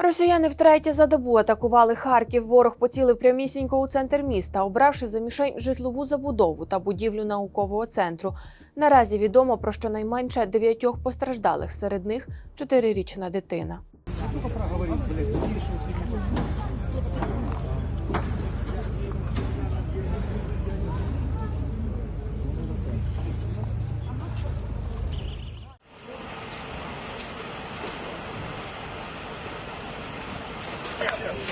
Росіяни втретє за добу атакували Харків. Ворог поцілив прямісінько у центр міста, обравши за мішень житлову забудову та будівлю наукового центру. Наразі відомо про щонайменше дев'ятьох постраждалих, серед них чотирирічна дитина. Thank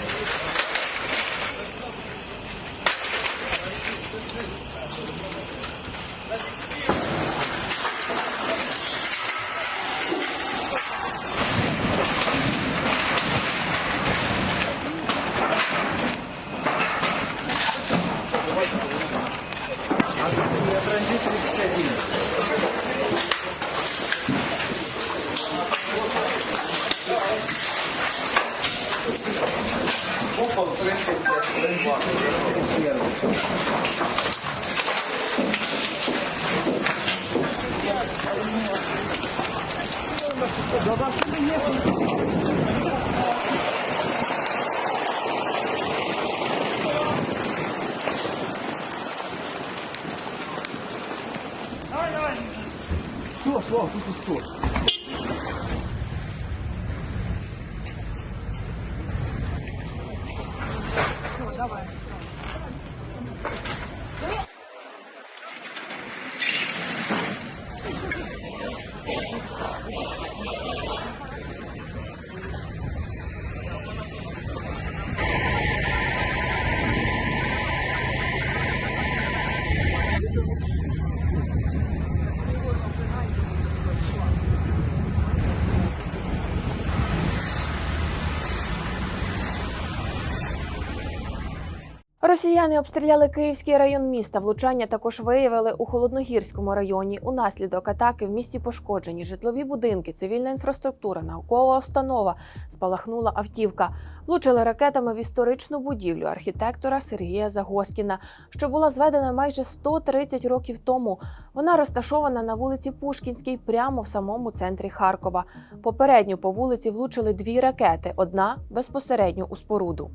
you. Paulo, frente, frente, bloco. Jogar tudo nisso. Слава, слава, тут что? 吧。Росіяни обстріляли Київський район міста. Влучання також виявили у Холодногірському районі. Унаслідок атаки в місті пошкоджені житлові будинки, цивільна інфраструктура, наукова установа. Спалахнула автівка. Влучили ракетами в історичну будівлю архітектора Сергія Загоскіна, що була зведена майже 130 років тому. Вона розташована на вулиці Пушкінській, прямо в самому центрі Харкова. Попередньо по вулиці влучили дві ракети: одна безпосередньо у споруду.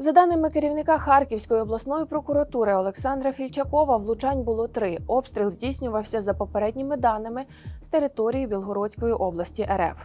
За даними керівника Харківської обласної прокуратури Олександра Фільчакова, влучань було три. Обстріл здійснювався за попередніми даними з території Білгородської області РФ.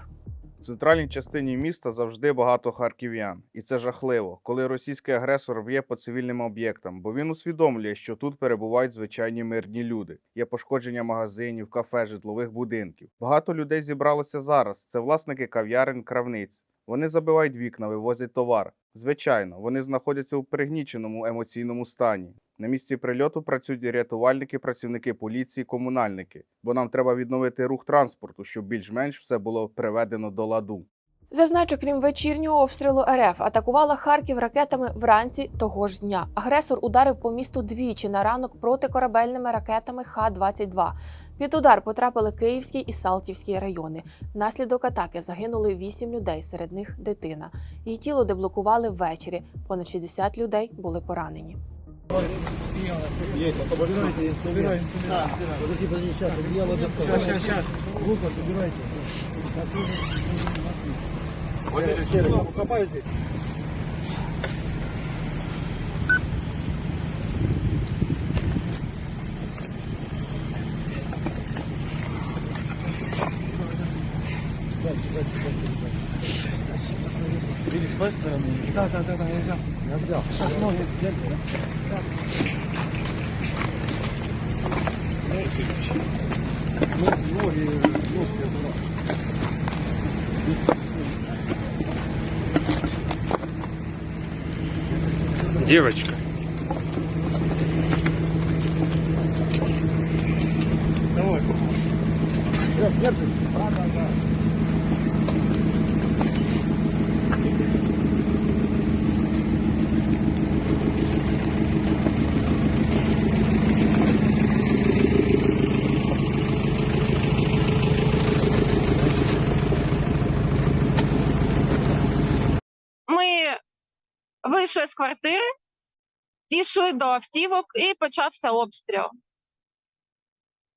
В центральній частині міста завжди багато харків'ян, і це жахливо, коли російський агресор б'є по цивільним об'єктам, бо він усвідомлює, що тут перебувають звичайні мирні люди. Є пошкодження магазинів, кафе, житлових будинків. Багато людей зібралося зараз. Це власники кав'ярень, кравниць. Вони забивають вікна, вивозять товар. Звичайно, вони знаходяться у пригніченому емоційному стані. На місці прильоту працюють рятувальники, працівники поліції, комунальники, бо нам треба відновити рух транспорту, щоб більш-менш все було приведено до ладу. Зазначу, крім вечірнього обстрілу РФ, атакувала Харків ракетами вранці того ж дня. Агресор ударив по місту двічі на ранок протикорабельними ракетами Х-22. Під удар потрапили Київський і Салтівський райони. Внаслідок атаки загинули 8 людей, серед них дитина. Її тіло деблокували ввечері. Понад 60 людей були поранені. Есть, освобождайте инструмент. Подожди, подожди, сейчас, одеяло доставай. Сейчас, сейчас. Лука, собирайте. Копаю здесь. С той стороны? Да, да, да, да, я взял. Я взял. Сейчас ноги да? Ну, ноги, ножки туда. Девочка. Давай. Держи. Да, да, да. Вийшли з квартири, дійшли до автівок і почався обстріл.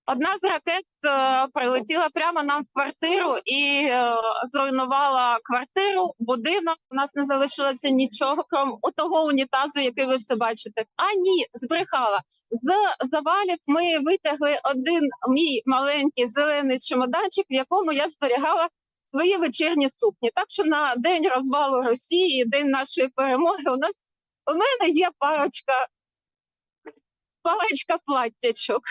Одна з ракет е, прилетіла прямо нам в квартиру і е, зруйнувала квартиру, будинок. У нас не залишилося нічого, крім того унітазу, який ви все бачите. А ні, збрехала. З завалів ми витягли один мій маленький зелений чемоданчик, в якому я зберігала свої вечірні сукні. Так що на день розвалу Росії, день нашої перемоги, у нас у мене є парочка, парочка платтячок.